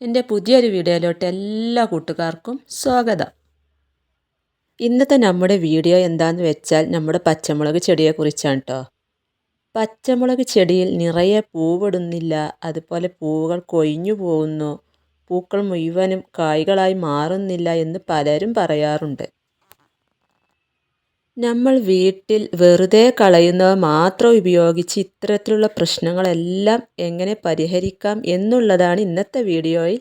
എന്റെ പുതിയൊരു വീഡിയോയിലോട്ട് എല്ലാ കൂട്ടുകാർക്കും സ്വാഗതം. ഇന്നത്തെ നമ്മുടെ വീഡിയോ എന്താണെന്ന് വെച്ചാൽ നമ്മുടെ പച്ചമുളക് ചെടിയെക്കുറിച്ചാണ് കേട്ടോ പച്ചമുളക് ചെടിയിൽ നിറയെ പൂവിടുന്നില്ല അതുപോലെ പൂവുകൾ കൊഴിഞ്ഞു പോകുന്നു പൂക്കൾ മുഴുവനും കായ്കളായി മാറുന്നില്ല എന്ന് പലരും പറയാറുണ്ട്. നമ്മൾ വീട്ടിൽ വെറുതെ കളയുന്നവ മാത്രം ഉപയോഗിച്ച് ഇത്തരത്തിലുള്ള പ്രശ്നങ്ങളെല്ലാം എങ്ങനെ പരിഹരിക്കാം എന്നുള്ളതാണ് ഇന്നത്തെ വീഡിയോയിൽ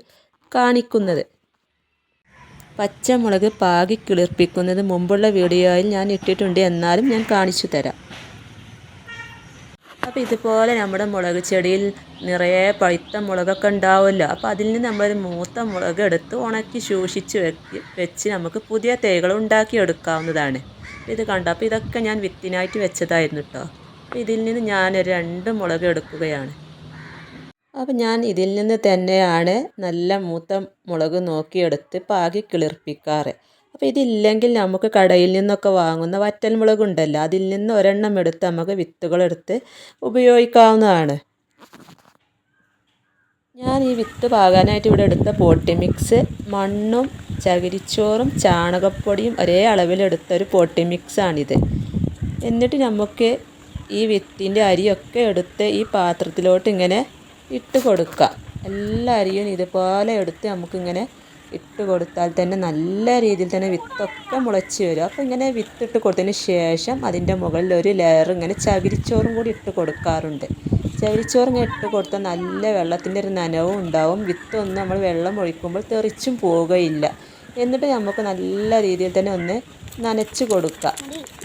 കാണിക്കുന്നത്. പച്ചമുളക് പാകി കിളിർപ്പിക്കുന്നത് മുമ്പുള്ള വീഡിയോയിൽ ഞാൻ ഇട്ടിട്ടുണ്ട്. എന്നാലും ഞാൻ കാണിച്ചു തരാം. അപ്പോൾ ഇതുപോലെ നമ്മുടെ മുളക് ചെടിയിൽ നിറയെ പഴുത്ത മുളകൊക്കെ ഉണ്ടാവുമല്ലോ. അപ്പോൾ അതിൽ നിന്ന് നമ്മളൊരു മൂത്ത മുളക് എടുത്ത് ഉണക്കി സൂക്ഷിച്ച് വെച്ച് നമുക്ക് പുതിയ തൈകൾ ഉണ്ടാക്കിയെടുക്കാവുന്നതാണ്. ഇത് കണ്ടോ? അപ്പോൾ ഇതൊക്കെ ഞാൻ വിത്തിനായിട്ട് വെച്ചതായിരുന്നു കേട്ടോ അപ്പോൾ ഇതിൽ നിന്ന് ഞാൻ രണ്ട് മുളക് എടുക്കുകയാണ്. അപ്പോൾ ഞാൻ ഇതിൽ നിന്ന് തന്നെയാണ് നല്ല മൂത്ത മുളക് നോക്കിയെടുത്ത് പാകി കിളിർപ്പിക്കാറ്. അപ്പോൾ ഇതില്ലെങ്കിൽ നമുക്ക് കടയിൽ നിന്നൊക്കെ വാങ്ങുന്ന വറ്റൽ മുളക് ഉണ്ടല്ലോ അതിൽ നിന്ന് ഒരെണ്ണം എടുത്ത് നമുക്ക് വിത്തുകളെടുത്ത് ഉപയോഗിക്കാവുന്നതാണ്. ഞാൻ ഈ വിത്ത് പാകാനായിട്ട് ഇവിടെ എടുത്ത പോട്ടി മിക്സ് മണ്ണും ചകിരിച്ചോറും ചാണകപ്പൊടിയും ഒരേ അളവിലെടുത്തൊരു പോട്ടി മിക്സാണിത്. എന്നിട്ട് നമുക്ക് ഈ വിത്തിന്റെ അരിയൊക്കെ എടുത്ത് ഈ പാത്രത്തിലോട്ട് ഇങ്ങനെ ഇട്ട് കൊടുക്കാം. എല്ലാ അരിയും ഇതുപോലെ എടുത്ത് നമുക്കിങ്ങനെ ഇട്ട് കൊടുത്താൽ തന്നെ നല്ല രീതിയിൽ തന്നെ വിത്തൊക്കെ മുളച്ച് വരും. അപ്പോൾ ഇങ്ങനെ വിത്തിട്ട് കൊടുത്തതിന് ശേഷം അതിന്റെ മുകളിൽ ഒരു ലെയർ ഇങ്ങനെ ചകിരിച്ചോറും കൂടി ഇട്ട് കൊടുക്കാറുണ്ട്. ചകിരിച്ചോറ് ഇങ്ങനെ ഇട്ട് കൊടുത്താൽ നല്ല വെള്ളത്തിന്റെ ഒരു നനവും ഉണ്ടാവും. വിത്തൊന്നും നമ്മൾ വെള്ളം ഒഴിക്കുമ്പോൾ തെറിച്ചും പോവുകയില്ല. എന്നിട്ട് നമുക്ക് നല്ല രീതിയിൽ തന്നെ ഒന്ന് നനച്ച് കൊടുക്കുക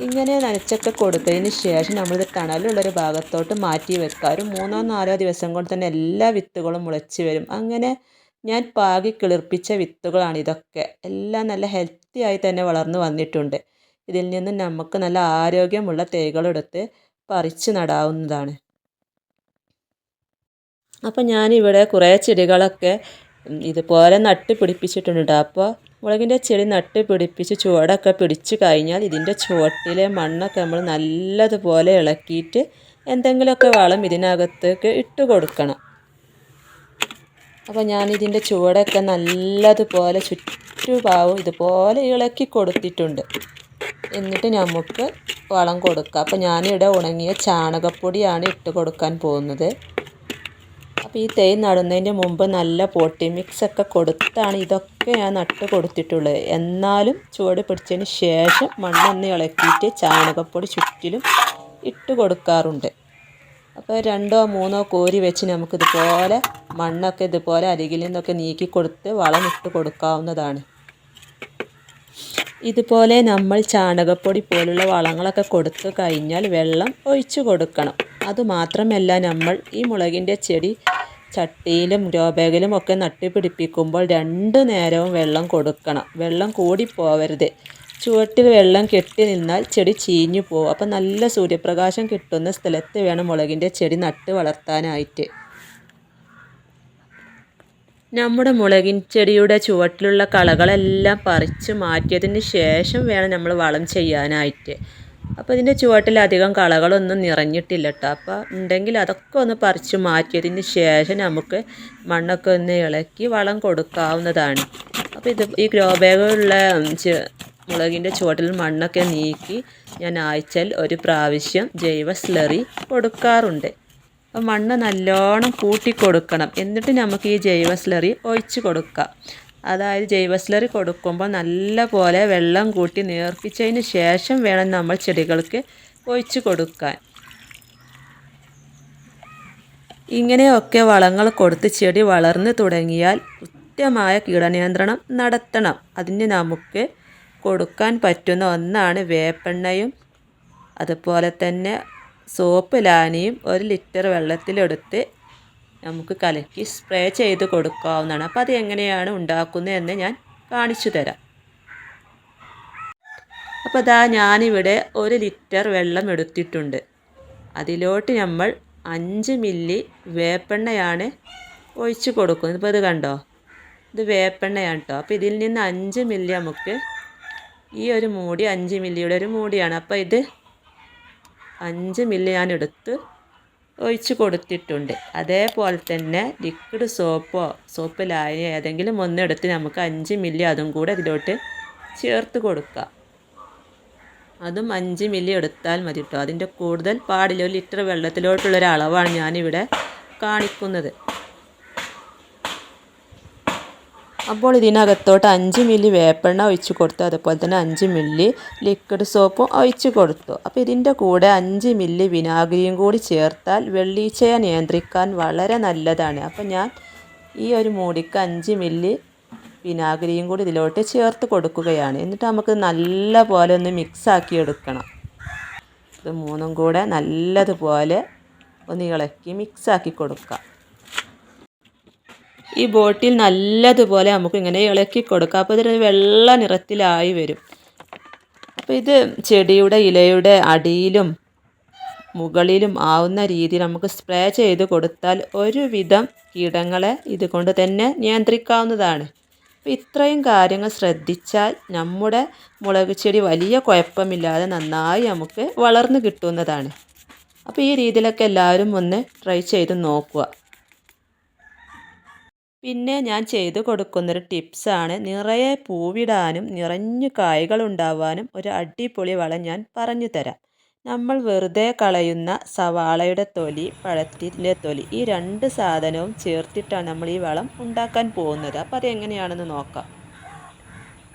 ഇങ്ങനെ നനച്ചൊക്കെ കൊടുത്തതിന് ശേഷം നമ്മളിത് തണലുള്ളൊരു ഭാഗത്തോട്ട് മാറ്റി വെക്കുക. ഒരു മൂന്നോ നാലോ ദിവസം കൊണ്ട് തന്നെ എല്ലാ വിത്തുകളും മുളച്ച് വരും. അങ്ങനെ ഞാൻ പാകി കിളിർപ്പിച്ച വിത്തുകളാണ് ഇതൊക്കെ. എല്ലാം നല്ല ഹെൽത്തി ആയി തന്നെ വളർന്നു വന്നിട്ടുണ്ട്. ഇതിൽ നിന്ന് നമുക്ക് നല്ല ആരോഗ്യമുള്ള തൈകളെടുത്ത് പറിച്ച് നടാവുന്നതാണ്. അപ്പോൾ ഞാനിവിടെ കുറേ ചെടികളൊക്കെ ഇതുപോലെ നട്ട് പിടിപ്പിച്ചിട്ടുണ്ട് അപ്പോൾ മുളകിന്റെ ചെടി നട്ട് പിടിപ്പിച്ച് ചുവടൊക്കെ പിടിച്ച് കഴിഞ്ഞാൽ ഇതിന്റെ ചുവട്ടിലെ മണ്ണൊക്കെ നമ്മൾ നല്ലതുപോലെ ഇളക്കിയിട്ട് എന്തെങ്കിലുമൊക്കെ വളം ഇതിനകത്തേക്ക് ഇട്ട് കൊടുക്കണം. അപ്പോൾ ഞാനിതിന്റെ ചുവടൊക്കെ നല്ലതുപോലെ ചുറ്റുപാവും ഇതുപോലെ ഇളക്കി കൊടുത്തിട്ടുണ്ട്. എന്നിട്ട് നമുക്ക് വളം കൊടുക്കാം. അപ്പോൾ ഞാനിവിടെ ഉണങ്ങിയ ചാണകപ്പൊടിയാണ് ഇട്ട് കൊടുക്കാൻ പോകുന്നത്. അപ്പോൾ ഈ തൈ നടുന്നതിന്റെ മുമ്പ് നല്ല പോട്ടി മിക്സ് ഒക്കെ കൊടുത്താണ് ഇതൊക്കെ ഞാൻ നട്ട് കൊടുത്തിട്ടുള്ളത്. എന്നാലും ചുവട് പിടിച്ചതിന് ശേഷം മണ്ണൊന്ന് ഇളക്കിയിട്ട് ചാണകപ്പൊടി ചുറ്റിലും ഇട്ട് കൊടുക്കാറുണ്ട്. അപ്പോൾ രണ്ടോ മൂന്നോ കോരി വെച്ച് നമുക്കിതുപോലെ മണ്ണൊക്കെ ഇതുപോലെ അരികിൽ നിന്നൊക്കെ നീക്കി കൊടുത്ത് വളം ഇട്ട് കൊടുക്കാവുന്നതാണ്. ഇതുപോലെ നമ്മൾ ചാണകപ്പൊടി പോലുള്ള വളങ്ങളൊക്കെ കൊടുത്തു കഴിഞ്ഞാൽ വെള്ളം ഒഴിച്ചു കൊടുക്കണം. അതുമാത്രമല്ല നമ്മൾ ഈ മുളകിന്റെ ചെടി ചട്ടിയിലും ഗ്രോബാഗിലും ഒക്കെ നട്ട് പിടിപ്പിക്കുമ്പോൾ രണ്ട് നേരവും വെള്ളം കൊടുക്കണം. വെള്ളം കൂടി പോവരുത്. ചുവട്ടിൽ വെള്ളം കെട്ടി നിന്നാൽ ചെടി ചീഞ്ഞു പോകും അപ്പം നല്ല സൂര്യപ്രകാശം കിട്ടുന്ന സ്ഥലത്ത് വേണം മുളകിന്റെ ചെടി നട്ട് വളർത്താനായിട്ട്. നമ്മുടെ മുളകിൻ ചെടിയുടെ ചുവട്ടിലുള്ള കളകളെല്ലാം പറിച്ച് മാറ്റിയതിന് ശേഷം വേണം നമ്മൾ വളം ചെയ്യാനായിട്ട്. അപ്പോൾ ഇതിന്റെ ചുവട്ടിൽ അധികം കളകളൊന്നും നിറഞ്ഞിട്ടില്ല കേട്ടോ അപ്പോൾ ഉണ്ടെങ്കിൽ അതൊക്കെ ഒന്ന് പറിച്ച് മാറ്റിയതിന് ശേഷം നമുക്ക് മണ്ണൊക്കെ ഒന്ന് ഇളക്കി വളം കൊടുക്കാവുന്നതാണ്. അപ്പോൾ ഇത് ഈ ഗ്രോ ബാഗുള്ള മുളകിന്റെ ചുവട്ടിൽ മണ്ണൊക്കെ നീക്കി ഞാൻ ആഴ്ചയിൽ ഒരു പ്രാവശ്യം ജൈവ സ്ലറി കൊടുക്കാറുണ്ട്. അപ്പോൾ മണ്ണ് നല്ലോണം കൂട്ടി കൊടുക്കണം. എന്നിട്ട് നമുക്ക് ഈ ജൈവ സ്ലറി ഒഴിച്ച് കൊടുക്കാം. അതായത് ജൈവ സ്ലറി കൊടുക്കുമ്പോൾ നല്ല പോലെ വെള്ളം കൂട്ടി നേർപ്പിച്ചതിന് ശേഷം വേണം നമ്മൾ ചെടികൾക്ക് ഒഴിച്ചു കൊടുക്കാൻ. ഇങ്ങനെയൊക്കെ വളങ്ങൾ കൊടുത്ത് ചെടി വളർന്നു തുടങ്ങിയാൽ കൃത്യമായ കീടനിയന്ത്രണം നടത്തണം. അതിന് നമുക്ക് കൊടുക്കാൻ പറ്റുന്ന ഒന്നാണ് വേപ്പെണ്ണയും അതുപോലെ തന്നെ സോപ്പ് ലാനിയും ഒരു ലിറ്റർ വെള്ളത്തിലെടുത്ത് നമുക്ക് കലക്കി സ്പ്രേ ചെയ്ത് കൊടുക്കാവുന്നതാണ്. അപ്പോൾ അത് എങ്ങനെയാണ് ഉണ്ടാക്കുന്നതെന്ന് ഞാൻ കാണിച്ചു തരാം. അപ്പോൾ ഇതാ ഞാനിവിടെ ഒരു ലിറ്റർ വെള്ളം എടുത്തിട്ടുണ്ട്. അതിലോട്ട് നമ്മൾ അഞ്ച് മില്ലി വേപ്പെണ്ണയാണ് ഒഴിച്ച് കൊടുക്കുന്നത്. ഇപ്പോൾ ഇത് കണ്ടോ? ഇത് വേപ്പെണ്ണയാണ് കേട്ടോ അപ്പോൾ ഇതിൽ നിന്ന് അഞ്ച് മില്ലി നമുക്ക് ഈ ഒരു മൂടി അഞ്ച് മില്ലിയുടെ ഒരു മൂടിയാണ്. അപ്പോൾ ഇത് അഞ്ച് മില്ലി ഞാൻ എടുത്ത് ഒഴിച്ച് കൊടുത്തിട്ടുണ്ട്. അതേപോലെ തന്നെ ലിക്വിഡ് സോപ്പോ സോപ്പ് ലായ ഏതെങ്കിലും ഒന്നെടുത്ത് നമുക്ക് അഞ്ച് മില്ലി അതും കൂടെ ഇതിലോട്ട് ചേർത്ത് കൊടുക്കുക അതും അഞ്ച് മില്ലി എടുത്താൽ മതി കേട്ടോ അതിന്റെ കൂടുതൽ പാടില്ല. ഒരു ലിറ്റർ വെള്ളത്തിലോട്ടുള്ളൊരളവാണ് ഞാനിവിടെ കാണിക്കുന്നത്. അപ്പോൾ ഇതിനകത്തോട്ട് അഞ്ച് മില്ലി വേപ്പെണ്ണ ഒഴിച്ച് കൊടുത്തു. അതുപോലെ തന്നെ അഞ്ച് മില്ലി ലിക്വിഡ് സോപ്പും ഒഴിച്ച് കൊടുത്തു. അപ്പോൾ ഇതിന്റെ കൂടെ അഞ്ച് മില്ലി വിനാഗിരിയും കൂടി ചേർത്താൽ വെള്ളീച്ചയെ നിയന്ത്രിക്കാൻ വളരെ നല്ലതാണ്. അപ്പോൾ ഞാൻ ഈ ഒരു മൂടിക്ക് അഞ്ച് മില്ലി വിനാഗിരിയും കൂടി ഇതിലോട്ട് ചേർത്ത് കൊടുക്കുകയാണ്. എന്നിട്ട് നമുക്ക് നല്ല പോലെ ഒന്ന് മിക്സാക്കി എടുക്കണം. ഇത് മൂന്നും കൂടെ നല്ലതുപോലെ ഒന്ന് ഇളക്കി മിക്സാക്കി കൊടുക്കാം. ഈ ബോട്ടിൽ നല്ലതുപോലെ നമുക്ക് ഇങ്ങനെ ഇളക്കി കൊടുക്കുക അപ്പോൾ ഇതൊരു വെള്ള നിറത്തിലായി വരും. അപ്പോൾ ഇത് ചെടിയുടെ ഇലയുടെ അടിയിലും മുകളിലും ആവുന്ന രീതിയിൽ നമുക്ക് സ്പ്രേ ചെയ്ത് കൊടുത്താൽ ഒരുവിധം കീടങ്ങളെ ഇതുകൊണ്ട് തന്നെ നിയന്ത്രിക്കാവുന്നതാണ്. അപ്പോൾ ഇത്രയും കാര്യങ്ങൾ ശ്രദ്ധിച്ചാൽ നമ്മുടെ മുളക് ചെടി വലിയ കുഴപ്പമില്ലാതെ നന്നായി നമുക്ക് വളർന്നു കിട്ടുന്നതാണ്. അപ്പോൾ ഈ രീതിയിലൊക്കെ എല്ലാവരും ഒന്ന് ട്രൈ ചെയ്ത് നോക്കുക. പിന്നെ ഞാൻ ചെയ്തു കൊടുക്കുന്നൊരു ടിപ്സാണ്. നിറയെ പൂവിടാനും നിറഞ്ഞു കായകൾ ഉണ്ടാവാനും ഒരു അടിപൊളി വളം ഞാൻ പറഞ്ഞു തരാം. നമ്മൾ വെറുതെ കളയുന്ന സവാളയുടെ തൊലി പഴത്തിന്റെ തൊലി ഈ രണ്ട് സാധനവും ചേർത്തിട്ടാണ് നമ്മൾ ഈ വളം ഉണ്ടാക്കാൻ പോകുന്നത്. അപ്പോൾ അതെങ്ങനെയാണെന്ന് നോക്കാം.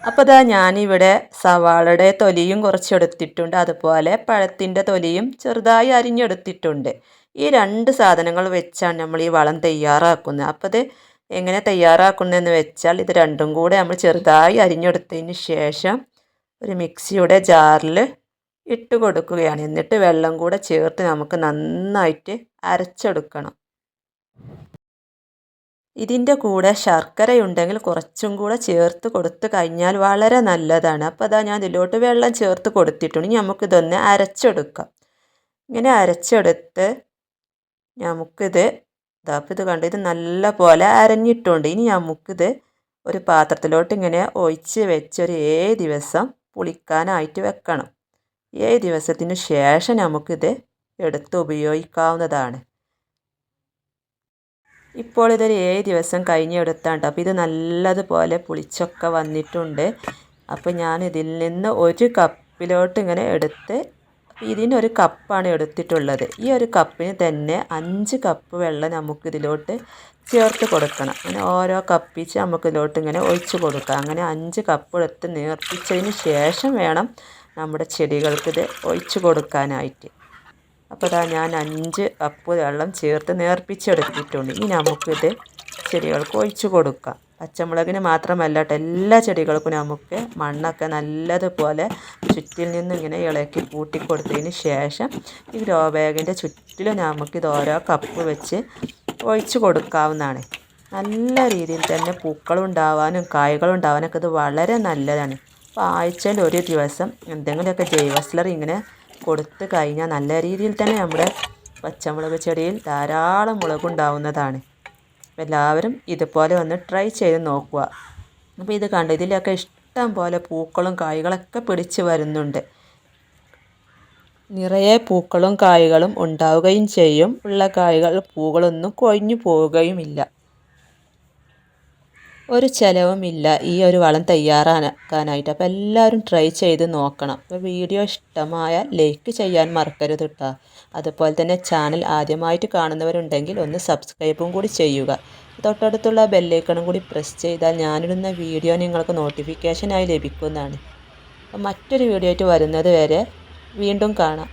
അപ്പോൾ ഇതാ ഞാനിവിടെ സവാളയുടെ തൊലിയും കുറച്ചെടുത്തിട്ടുണ്ട് അതുപോലെ പഴത്തിന്റെ തൊലിയും ചെറുതായി അരിഞ്ഞെടുത്തിട്ടുണ്ട്. ഈ രണ്ട് സാധനങ്ങൾ വെച്ചാണ് നമ്മൾ ഈ വളം തയ്യാറാക്കുന്നത്. അപ്പോൾ ഇത് എങ്ങനെ തയ്യാറാക്കുന്നതെന്ന് വെച്ചാൽ ഇത് രണ്ടും കൂടെ നമ്മൾ ചെറുതായി അരിഞ്ഞെടുത്തതിന് ശേഷം ഒരു മിക്സിയുടെ ജാറിൽ ഇട്ട് കൊടുക്കുകയാണ്. എന്നിട്ട് വെള്ളം കൂടെ ചേർത്ത് നമുക്ക് നന്നായിട്ട് അരച്ചെടുക്കണം. ഇതിന്റെ കൂടെ ശർക്കരയുണ്ടെങ്കിൽ കുറച്ചും കൂടെ ചേർത്ത് കൊടുത്ത് കഴിഞ്ഞാൽ വളരെ നല്ലതാണ്. അപ്പോൾ അതാ ഞാൻ ഇതിലോട്ട് വെള്ളം ചേർത്ത് കൊടുത്തിട്ടുണ്ട്. നമുക്കിതൊന്ന് അരച്ചെടുക്കാം. ഇങ്ങനെ അരച്ചെടുത്ത് നമുക്കിത് അപ്പോൾ ഇത് കണ്ടു. ഇത് നല്ല പോലെ അരഞ്ഞിട്ടുണ്ട്. ഇനി നമുക്കിത് ഒരു പാത്രത്തിലോട്ട് ഇങ്ങനെ ഒഴിച്ച് വെച്ച് ഒരു ഏഴ് ദിവസം പുളിക്കാനായിട്ട് വെക്കണം. ഏഴ് ദിവസത്തിന് ശേഷം നമുക്കിത് എടുത്ത് ഉപയോഗിക്കാവുന്നതാണ്. ഇപ്പോൾ ഇതൊരു ഏഴ് ദിവസം കഴിഞ്ഞ് എടുത്താണ്ട് അപ്പോൾ ഇത് നല്ലതുപോലെ പുളിച്ചൊക്കെ വന്നിട്ടുണ്ട്. അപ്പോൾ ഞാൻ ഇതിൽ നിന്ന് ഒരു കപ്പിലോട്ട് ഇങ്ങനെ എടുത്ത് ഇതിനൊരു കപ്പാണ് എടുത്തിട്ടുള്ളത്. ഈ ഒരു കപ്പിന് തന്നെ അഞ്ച് കപ്പ് വെള്ളം നമുക്കിതിലോട്ട് ചേർത്ത് കൊടുക്കണം. അങ്ങനെ ഓരോ കപ്പിച്ച് നമുക്കിതിലോട്ട് ഇങ്ങനെ ഒഴിച്ച് കൊടുക്കാം. അങ്ങനെ അഞ്ച് കപ്പ് എടുത്ത് നിർത്തിച്ചതിന് ശേഷം വേണം നമ്മുടെ ചെടികൾക്ക് ഇത് ഒഴിച്ച് കൊടുക്കാനായിട്ട്. അപ്പോൾ അതാ ഞാൻ അഞ്ച് കപ്പ് വെള്ളം ചേർത്ത് നേർപ്പിച്ചെടുത്തിട്ടുണ്ട്. ഇനി നമുക്കിത് ചെടികൾക്ക് ഒഴിച്ച് കൊടുക്കാം. പച്ചമുളകിന് മാത്രമല്ല കേട്ടോ എല്ലാ ചെടികൾക്കും നമുക്ക് മണ്ണൊക്കെ നല്ലതുപോലെ ചുറ്റിൽ നിന്ന് ഇങ്ങനെ ഇളക്കി കൂട്ടി കൊടുത്തതിന് ശേഷം ഈ ഗ്രോ ബാഗിന്റെ ചുറ്റിലും നമുക്കിത് ഓരോ കപ്പ് വെച്ച് ഒഴിച്ച് കൊടുക്കാവുന്നതാണ്. നല്ല രീതിയിൽ തന്നെ പൂക്കളുണ്ടാവാനും കായ്കളുണ്ടാവാനൊക്കെ ഇത് വളരെ നല്ലതാണ്. അപ്പോൾ ആഴ്ചയിൽ ഒരു ദിവസം എന്തെങ്കിലുമൊക്കെ ജൈവസ്ലർ ഇങ്ങനെ കൊടുത്തു കഴിഞ്ഞാൽ നല്ല രീതിയിൽ തന്നെ നമ്മുടെ പച്ചമുളക് ചെടിയിൽ ധാരാളം മുളകുണ്ടാവുന്നതാണ്. എല്ലാവരും ഇതുപോലെ ഒന്ന് ട്രൈ ചെയ്ത് നോക്കുക. അപ്പോൾ ഇത് കണ്ടു? ഇതിലൊക്കെ ഇഷ്ടം പോലെ പൂക്കളും കായ്കളൊക്കെ പിടിച്ച് വരുന്നുണ്ട്. നിറയെ പൂക്കളും കായ്കളും ഉണ്ടാവുകയും ചെയ്യും. ഉള്ള കായ്കൾ പൂക്കളൊന്നും കൊഴിഞ്ഞു പോവുകയുമില്ല. ഒരു ചിലവുമില്ല ഈ ഒരു വളം തയ്യാറാക്കാനായിട്ട്. അപ്പോൾ എല്ലാവരും ട്രൈ ചെയ്ത് നോക്കണം. അപ്പോൾ വീഡിയോ ഇഷ്ടമായാൽ ലൈക്ക് ചെയ്യാൻ മറക്കരുത് കേട്ടോ അതുപോലെ തന്നെ ചാനൽ ആദ്യമായിട്ട് കാണുന്നവരുണ്ടെങ്കിൽ ഒന്ന് സബ്സ്ക്രൈബും കൂടി ചെയ്യുക. തൊട്ടടുത്തുള്ള ബെല്ലൈക്കണും കൂടി പ്രസ് ചെയ്താൽ ഞാനിടുന്ന വീഡിയോ നിങ്ങൾക്ക് നോട്ടിഫിക്കേഷനായി ലഭിക്കുന്നതാണ്. അപ്പോൾ മറ്റൊരു വീഡിയോ ആയിട്ട് വരുന്നത് വരെ വീണ്ടും കാണാം.